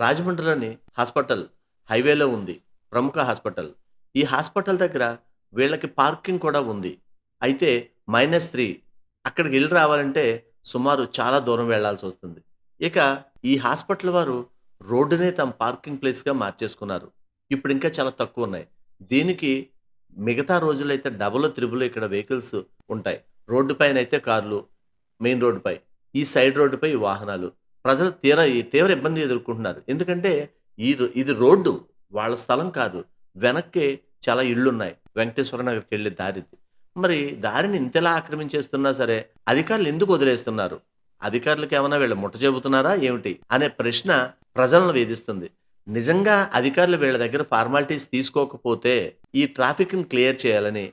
రాజమండ్రిలోని hospital హైవేలో ఉంది. ప్రముఖ హాస్పిటల్. ఈ హాస్పిటల్ దగ్గర వీళ్ళకి పార్కింగ్ కూడా ఉంది. అయితే మైనస్ త్రీ అక్కడికి వెళ్ళి రావాలంటే సుమారు చాలా దూరం వెళ్ళాల్సి వస్తుంది. ఇక ఈ హాస్పిటల్ వారు రోడ్డునే తమ పార్కింగ్ ప్లేస్గా మార్చేసుకున్నారు. ఇప్పుడు ఇంకా చాలా తక్కువ ఉన్నాయి. దీనికి మిగతా రోజులైతే డబుల్ త్రిబుల్ ఇక్కడ వెహికల్స్ ఉంటాయి. రోడ్డు పైన అయితే కార్లు మెయిన్ రోడ్డుపై ఈ సైడ్ రోడ్డుపై వాహనాలు. ప్రజలు తీర తీవ్ర ఇబ్బంది ఎదుర్కొంటున్నారు. ఎందుకంటే ఈ ఇది రోడ్డు వాళ్ళ స్థలం కాదు. వెనక్కి చాలా ఇళ్ళు ఉన్నాయి వెంకటేశ్వర నగర్కి వెళ్ళే దారిది. మరి దారిని ఇంతలా ఆక్రమించేస్తున్నా సరే అధికారులు ఎందుకు వదిలేస్తున్నారు? అధికారులకు ఏమైనా వీళ్ళు ముట్ట చెబుతున్నారా ఏమిటి అనే ప్రశ్న ప్రజలను వేధిస్తుంది. నిజంగా అధికారులు వీళ్ళ దగ్గర ఫార్మాలిటీస్ తీసుకోకపోతే ఈ ట్రాఫిక్ని క్లియర్ చేయాలని